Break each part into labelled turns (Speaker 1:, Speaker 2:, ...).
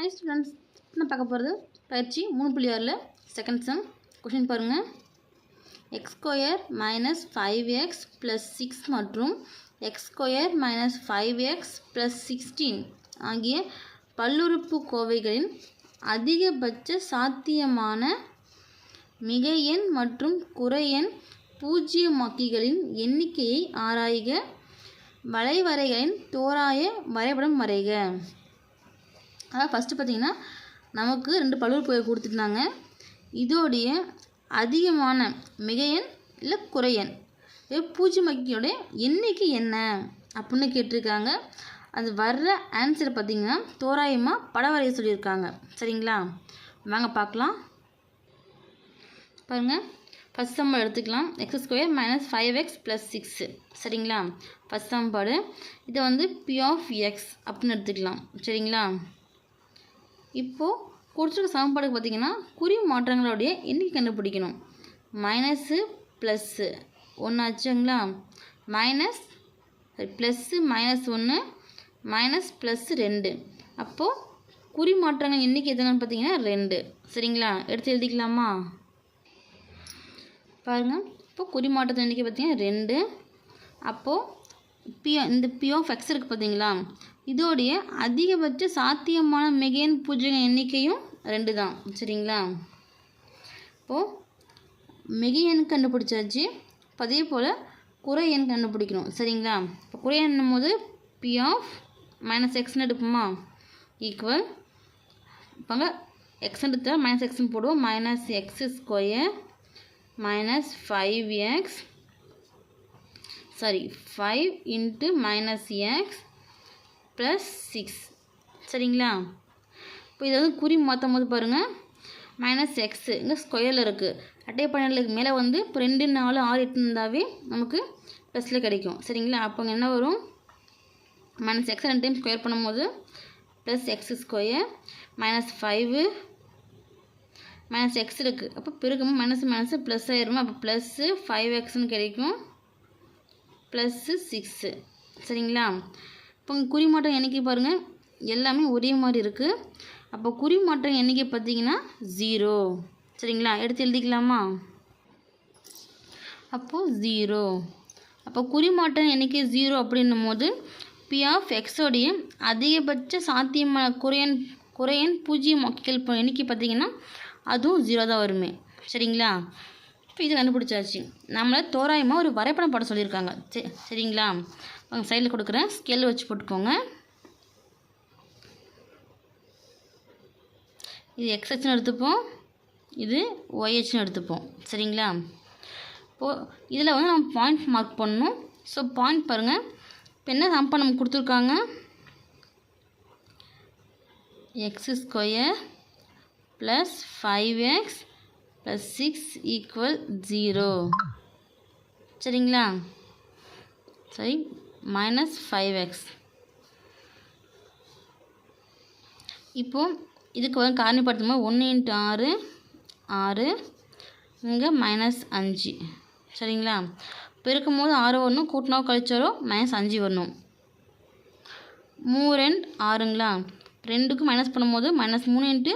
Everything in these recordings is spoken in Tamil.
Speaker 1: ஹை ஸ்டூடெண்ட்ஸ் நான் பார்க்க போகிறது பயிற்சி மூணு புள்ளி ஆறில் செகண்ட் சம் கொஷின் பாருங்கள் x square minus five x plus six மற்றும் x square minus five x plus sixteen ஆகிய பல்லுறுப்பு கோவைகளின் அதிகபட்ச சாத்தியமான மிக எண் மற்றும் குறை எண் பூஜ்ஜியமாக்கிகளின் எண்ணிக்கையை ஆராய்க. வளைவரைகளின் தோராய வரைபடம் வரைக. அதாவது ஃபஸ்ட்டு பார்த்தீங்கன்னா நமக்கு ரெண்டு பல்லுறுப்புக்கோவை கொடுத்துருந்தாங்க. இதோடைய அதிகமான மிகையன் இல்லை குறையன் பூச்சி மக்கியோடைய எண்ணிக்கை என்ன அப்படின்னு கேட்டிருக்காங்க. அது வர்ற ஆன்சரை பார்த்தீங்கன்னா தோராயமாக படம் வரைய சொல்லியிருக்காங்க. சரிங்களா? வாங்க பார்க்கலாம். பாருங்கள் ஃபஸ்ட் சம்பளம் எடுத்துக்கலாம். X square minus five x plus six சரிங்களா? ஃபஸ்ட் சம்பாடு இதை வந்து பி ஆஃப் எக்ஸ் அப்படின்னு எடுத்துக்கலாம். சரிங்களா? இப்போது கொடுத்துருக்க சமன்பாடுக்கு பார்த்தீங்கன்னா குறி மாற்றங்களுடைய எண்ணிக்கை கண்டுபிடிக்கணும். மைனஸு ப்ளஸ்ஸு ஒன்று ஆச்சுங்களா? மைனஸ் ப்ளஸ்ஸு மைனஸ் ஒன்று மைனஸ் ப்ளஸ்ஸு ரெண்டு. அப்போது குறி மாற்றங்கள் எண்ணிக்கை எதுன்னு பார்த்தீங்கன்னா ரெண்டு. சரிங்களா? எடுத்து எழுதிக்கலாமா? பாருங்கள் இப்போ குறி மாற்றத்தின் எண்ணிக்கை பார்த்தீங்கன்னா ரெண்டு. அப்போது பி இந்த பி ஆஃப் எக்ஸ் இருக்குது பார்த்தீங்களா இதோடைய அதிகபட்ச சாத்தியமான மிகையன் பூஜ்ஜிய எண்ணிக்கையும் ரெண்டு தான் சரிங்களா? இப்போது மிகை எண் கண்டுபிடிச்சாச்சு. இப்போ அதே போல் குறை எண் கண்டுபிடிக்கணும். சரிங்களா? இப்போ குறை எண்ணும் போது பி ஆஃப் மைனஸ் எக்ஸ்னு எடுப்போமா ஈக்குவல் இப்போங்க எக்ஸ் எடுத்தால் மைனஸ் எக்ஸ்னு போடுவோம். Minus x square minus five x sorry five into minus x plus six சரிங்களா? இப்போ இதை வந்து குறி மாற்றும் போது பாருங்கள் மைனஸ் எக்ஸு இங்கே ஸ்கொயரில் இருக்குது அட்டை பன்னெண்டுக்கு மேலே வந்து இப்போ ரெண்டு நாலு ஆறு எட்டு இருந்தாவே நமக்கு ப்ளஸில் கிடைக்கும். சரிங்களா? அப்போ என்ன வரும்? மைனஸ் எக்ஸ் ரெண்டு டைம் ஸ்கொயர் பண்ணும்போது plus x square minus five minus x இருக்குது அப்போ பெருக்கும் மைனஸ் மைனஸ் ப்ளஸ் ஆயிருமா? அப்போ ப்ளஸ்ஸு ஃபைவ் எக்ஸ்னு கிடைக்கும். ப்ளஸ்ஸு சிக்ஸு சரிங்களா? இப்போ குறிமாற்றம் எண்ணிக்கை பாருங்கள் எல்லாமே ஒரே மாதிரி இருக்குது அப்போ குறிமாற்றம் எண்ணிக்கை பார்த்தீங்கன்னா ஜீரோ சரிங்களா? எடுத்து எழுதிக்கலாமா? அப்போது ஜீரோ அப்போ குறிமாற்றம் எண்ணிக்கை ஜீரோ அப்படின்னும் போது பி ஆஃப் எக்ஸோடைய அதிகபட்ச சாத்தியமான குறையன் குறையன் பூஜ்ஜியம் மக்கள் எண்ணிக்கை பார்த்தீங்கன்னா அதுவும் ஜீரோ தான் வருமே. சரிங்களா? இது கண்டுபிடிச்சாச்சு. நம்மளை தோராயமாக ஒரு வரைபடம் படம் சொல்லியிருக்காங்க. சரி சரிங்களா? உங்கள் சைடில் கொடுக்குறேன். ஸ்கேல் வச்சு போட்டுக்கோங்க. இது எக்ஸ்ஹெச்னு எடுத்துப்போம். இது ஒய்ஹெச்னு எடுத்துப்போம். சரிங்களா? இப்போது இதில் வந்து நம்ம பாயிண்ட் மார்க் பண்ணணும். ஸோ பாயிண்ட் பாருங்கள் இப்போ என்ன சம்பா நமக்கு கொடுத்துருக்காங்க? X square plus five x six equal zero சரிங்களா? சரி மைனஸ் ஃபைவ் எக்ஸ் இப்போது இதுக்கு வந்து காரணிப்படுத்தும் போது ஒன்று இன்ட்டு ஆறு ஆறு இங்கே மைனஸ் அஞ்சு. சரிங்களா? பெருக்கும் போது ஆறு வரணும் கூட்டினா கழிச்சாரோ மைனஸ் அஞ்சு வரணும். மூ ரெண்டு ஆறுங்களா? ரெண்டுக்கும் மைனஸ் பண்ணும்போது மைனஸ் மூணு இன்ட்டு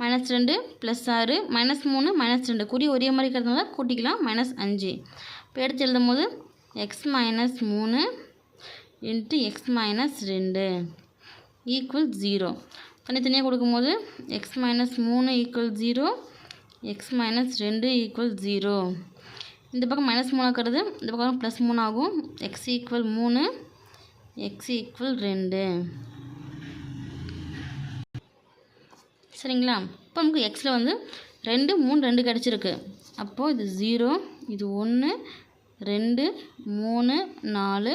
Speaker 1: மைனஸ் ரெண்டு ப்ளஸ் ஆறு. மைனஸ் மூணு மைனஸ் ரெண்டு. குறி ஒரே மாதிரி இருக்கிறதுனால கூட்டிக்கலாம். மைனஸ் அஞ்சு. இப்போ எடுத்து எழுதும் போது எக்ஸ் மைனஸ் மூணு இன்ட்டு எக்ஸ் மைனஸ் ரெண்டு ஈக்குவல் ஜீரோ தனித்தனியாக கொடுக்கும்போது எக்ஸ் மைனஸ் மூணு ஈக்குவல் ஜீரோ எக்ஸ் மைனஸ் ரெண்டு ஈக்குவல் ஜீரோ இந்த பக்கம் மைனஸ் மூணு ஆக்கிறது இந்த பக்கம் ப்ளஸ் மூணு ஆகும் எக்ஸ் ஈக்குவல் மூணு எக்ஸ் ஈக்குவல் ரெண்டு. சரிங்களா? இப்போ நமக்கு எக்ஸில் வந்து ரெண்டு மூணு ரெண்டு கிடச்சிருக்கு. அப்போது இது ஜீரோ இது ஒன்று ரெண்டு மூணு நாலு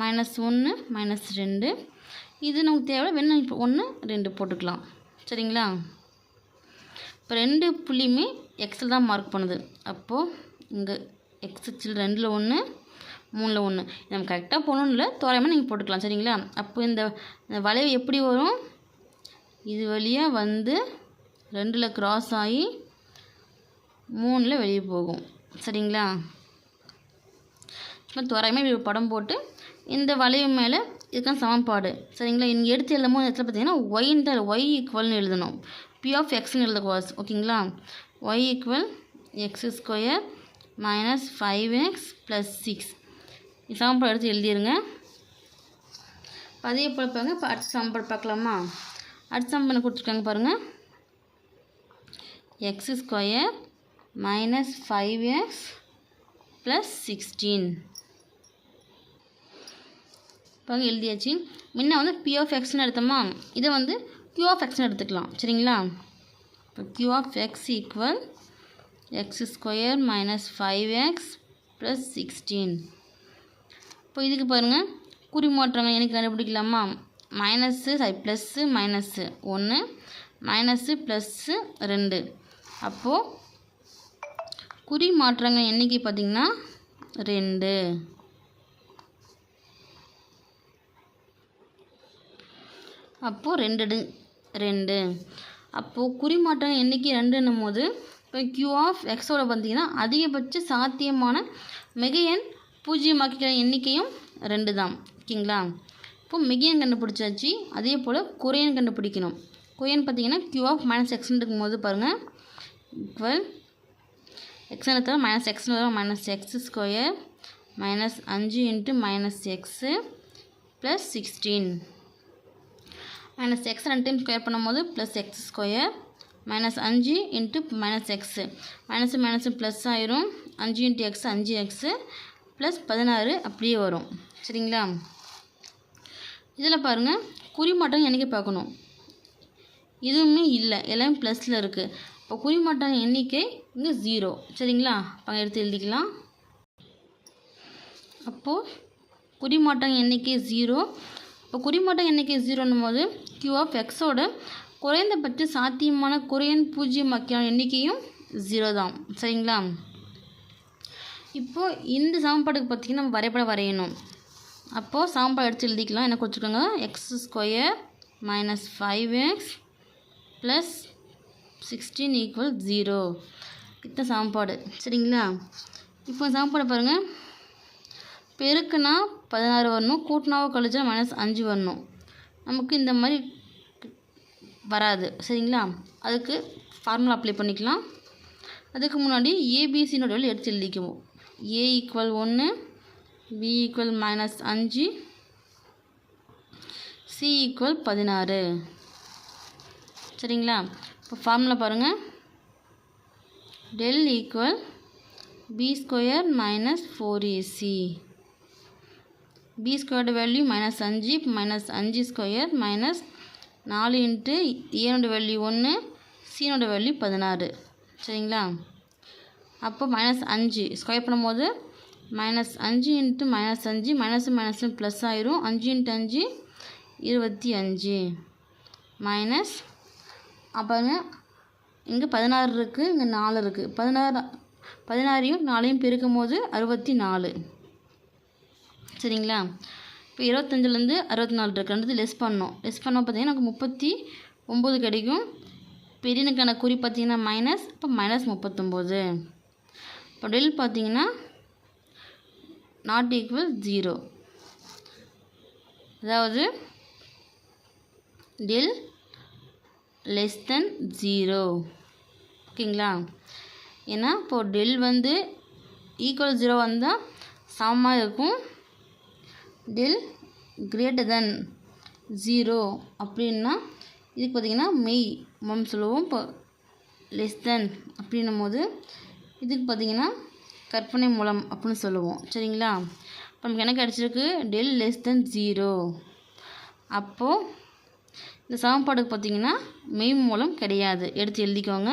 Speaker 1: மைனஸ் ஒன்று மைனஸ் ரெண்டு. இது நமக்கு தேவை வேணும் இப்போ ஒன்று ரெண்டு போட்டுக்கலாம். சரிங்களா? இப்போ ரெண்டு புள்ளியுமே எக்ஸில் தான் மார்க் பண்ணுது. அப்போது இங்கே எக்ஸில் ரெண்டில் ஒன்று மூணில் ஒன்று நம்ம கரெக்டாக போகணுன்னு இல்லை தோராயமாக நீங்கள் போட்டுக்கலாம். சரிங்களா? அப்போ இந்த இந்த வளைவு எப்படி வரும்? இது வழியாக வந்து ரெண்டில் க்ராஸ் ஆகி மூணில் வெளியே போகும். சரிங்களா? சும்மா தோராயமாக இப்படி ஒரு படம் போட்டு இந்த வளைவு மேலே இதுக்கான சமன்பாடு. சரிங்களா? இங்கே எடுத்து எழுதும் போது இடத்துல பார்த்தீங்கன்னா ஒய்ன்ற ஒய் ஈக்குவல்னு எழுதணும். பி ஆஃப் எக்ஸ்னு எழுதக்கூடாது ஓகேங்களா? Y equal x square minus five x plus six இது சமன்பாடு எடுத்து எழுதிருங்க. அதே போல் பாருங்க இப்போ அடுத்த சமன்பாடு பார்க்கலாமா? அடுத்த பண்ண கொடுத்துருக்காங்க பாருங்கள் x square minus five x plus sixteen பாருங்க எழுதியாச்சு. முன்ன வந்து பி ஆஃப் எக்ஸ்னு எடுத்தோமா? இதை வந்து கியூ ஆஃப் எக்ஸ்னு எடுத்துக்கலாம். சரிங்களா? இப்போ q of x equal x square minus five x plus sixteen இப்போ இதுக்கு பாருங்கள் குறிமாற்றங்கள் எனக்கு கண்டுபிடிக்கலாமா? மைனஸ்ஸு சாரி ப்ளஸ்ஸு மைனஸ்ஸு ஒன்று மைனஸ்ஸு ப்ளஸ்ஸு ரெண்டு. அப்போது குறி மாற்றங்கள் எண்ணிக்கை பார்த்திங்கன்னா ரெண்டு. அப்போது ரெண்டு டு- ரெண்டு. அப்போது குறிமாற்றங்கள் எண்ணிக்கை ரெண்டுன்னும் போது இப்போ க்யூ ஆஃப் எக்ஸோட பார்த்தீங்கன்னா அதிகபட்ச சாத்தியமான மிகையன் எண் பூஜ்ஜியமாக்கிற எண்ணிக்கையும் ரெண்டு தான். ஓகேங்களா? இப்போ மிகியன் கண்டுபிடிச்சாச்சு. அதே போல் குறையன் கண்டுபிடிக்கணும். குறையன் பார்த்தீங்கன்னா க்யூ ஆஃப் மைனஸ் எக்ஸ்னு இருக்கும்போது பாருங்கள் ஈக்குவல் எக்ஸ்னு எடுத்தால் மைனஸ் எக்ஸ்னு வரும். மைனஸ் எக்ஸ் ஸ்கொயர் மைனஸ் அஞ்சு into minus x plus sixteen minus x ரெண்டு டைம் ஸ்கொயர் பண்ணும்போது ப்ளஸ் எக்ஸ் ஸ்கொயர் மைனஸ் அஞ்சு into minus x minus minus plus ஆயிரும். அஞ்சு இன்ட்டு எக்ஸ் அஞ்சு எக்ஸு ப்ளஸ் பதினாறு அப்படியே வரும். சரிங்களா? இதில் பாருங்கள் குறிமாட்டம் எண்ணிக்கை பார்க்கணும். இதுவுமே இல்லை எல்லாமே ப்ளஸில் இருக்குது இப்போ குறிமாட்டம் எண்ணிக்கை இங்கே ஜீரோ சரிங்களா? அப்போ எடுத்து எழுதிக்கலாம். அப்போது குறிமாட்டம் எண்ணிக்கை ஜீரோ இப்போ குறிமாட்டம் எண்ணிக்கை ஜீரோன்னும் போது க்யூ ஆஃப் எக்ஸோட குறைந்தபட்ச சாத்தியமான குறையன் பூஜ்ஜியம் மக்கியான எண்ணிக்கையும் ஜீரோ தான். சரிங்களா? இப்போது இந்த சமன்பாட்டுக்கு பார்த்திங்கன்னா நம்ம வரைபடம் வரையணும். அப்போது சாம்பார் எடுத்து எழுதிக்கலாம். என்ன கொடுத்துருக்காங்க? X square minus five x plus sixteen equal zero இதுதான் சாப்பாடு சரிங்களா? இப்போ சாப்பாடு பாருங்கள் பெருக்குனா பதினாறு வரணும். கூட்டினாவோ கழிச்சா மைனஸ் அஞ்சு வரணும். நமக்கு இந்த மாதிரி வராது. சரிங்களா? அதுக்கு ஃபார்முலா அப்ளை பண்ணிக்கலாம். அதுக்கு முன்னாடி ஏபிசினோட எடுத்து எழுதிக்குவோம். ஏ ஈக்குவல் ஒன்று பி ஈக்குவல் மைனஸ் அஞ்சு. சி ஈக்குவல் பதினாறு. சரிங்களா? இப்போ ஃபார்முலா பாருங்கள் del equal B square minus four AC B squared value minus அஞ்சு மைனஸ் அஞ்சு ஸ்கொயர் மைனஸ் நாலு இன்ட்டு ஏனோட வேல்யூ ஒன்று சீனோட வேல்யூ பதினாறு. சரிங்களா? அப்போ மைனஸ் அஞ்சு. ஸ்கொயர் பண்ணும்போது மைனஸ் அஞ்சு இன்ட்டு மைனஸ் அஞ்சு மைனஸ் மைனஸும் ப்ளஸ் ஆயிரும். அஞ்சு இன்ட்டு அஞ்சு இருபத்தி அஞ்சு. மைனஸ் அப்பாங்க இங்கே பதினாறு இருக்குது இங்கே நாலு இருக்குது பதினாறு பதினாறையும் நாலையும் பெருக்கும் போது அறுபத்தி நாலு சரிங்களா? இப்போ இருபத்தஞ்சிலேருந்து அறுபத்தி நாலு இருக்கு. ரெண்டு லெஸ் பண்ணோம். லெஸ் பண்ணோம் பார்த்தீங்கன்னா நமக்கு முப்பத்தி ஒம்பது கிடைக்கும் பெரியனுக்கான குறி பார்த்தீங்கன்னா மைனஸ் இப்போ மைனஸ் முப்பத்தொம்போது. இப்போ டெல் பார்த்தீங்கன்னா நாட் ஈக்குவல் ஜீரோ அதாவது டெல் லெஸ் தென் ஜீரோ ஓகேங்களா? ஏன்னா இப்போது டெல் வந்து ஈக்குவல் ஜீரோ வந்தால் சமமாக இருக்கும். டெல் கிரேட்டர் தென் ஜீரோ அப்படின்னா இதுக்கு பார்த்திங்கன்னா மெய் மம் சொல்லுவோம். இப்போ லெஸ் தென் அப்படின்னும் போது இதுக்கு பார்த்திங்கன்னா கற்பனை மூலம் அப்படின்னு சொல்லுவோம். சரிங்களா? இப்போ நமக்கு என்ன கிடச்சிருக்கு? டெல் லெஸ் தென் ஜீரோ அப்போது இந்த சமன்பாடுக்கு பார்த்திங்கன்னா மெய் மூலம் கிடையாது. எடுத்து எழுதிக்கோங்க.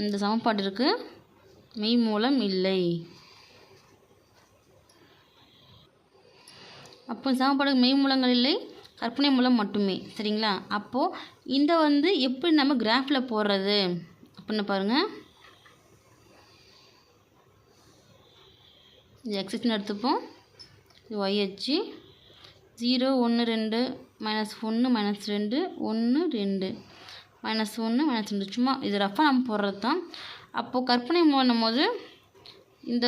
Speaker 1: இந்த சமன்பாட்டிற்கு மெய் மூலம் இல்லை. அப்போ சமன்பாடு மெய் மூலங்கள் இல்லை கற்பனை மூலம் மட்டுமே. சரிங்களா? அப்போது இந்த வந்து எப்படி நம்ம கிராஃபில் போடுறது? அப்படின்னு பாருங்கள் இது எக்ஸஸ்னு எடுத்துப்போம். இது ஒய் அச்சு. ஜீரோ ஒன்று ரெண்டு மைனஸ் ஒன்று மைனஸ் ரெண்டு ஒன்று ரெண்டு. மைனஸ் ஒன்று மைனஸ் ரெண்டு. சும்மா இது ரஃபாக நம்ம போடுறது தான். அப்போது கற்பனை மூலம் போது இந்த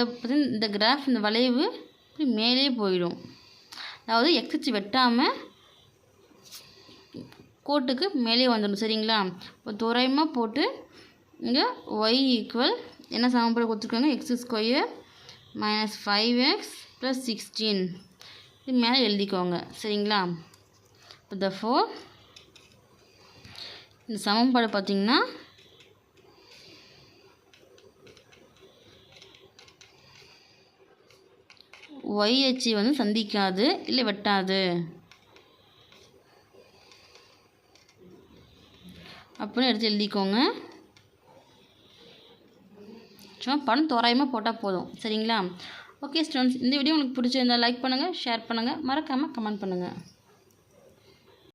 Speaker 1: இந்த கிராஃப் இந்த வளைவு இப்படி மேலே போயிடும். அதாவது எக்ஸச்சு வெட்டாமல் கோட்டுக்கு மேலே வந்துடும். சரிங்களா? இப்போ தோராயமாக போட்டு இங்கே ஒய் ஈக்குவல் என்ன சமன்பாடு கொடுத்துருக்காங்க? X square minus five x plus sixteen இது மேலே எழுதிக்கோங்க. சரிங்களா? இப்போ த ஃபோர் இந்த சமன்பாடு பார்த்திங்கன்னா ஒய் அச்சு வந்து சந்திக்காது இல்லை வெட்டாது. அப்படின்னு எடுத்து எழுதிக்கோங்க. சும்மா பணம் தோராயமாக போட்டால் போதும். சரிங்களா? ஓகே ஸ்டூடெண்ட்ஸ் இந்த வீடியோ உங்களுக்கு பிடிச்சிருந்தா லைக் பண்ணுங்கள் ஷேர் பண்ணுங்கள் மறக்காமல் கமெண்ட் பண்ணுங்கள்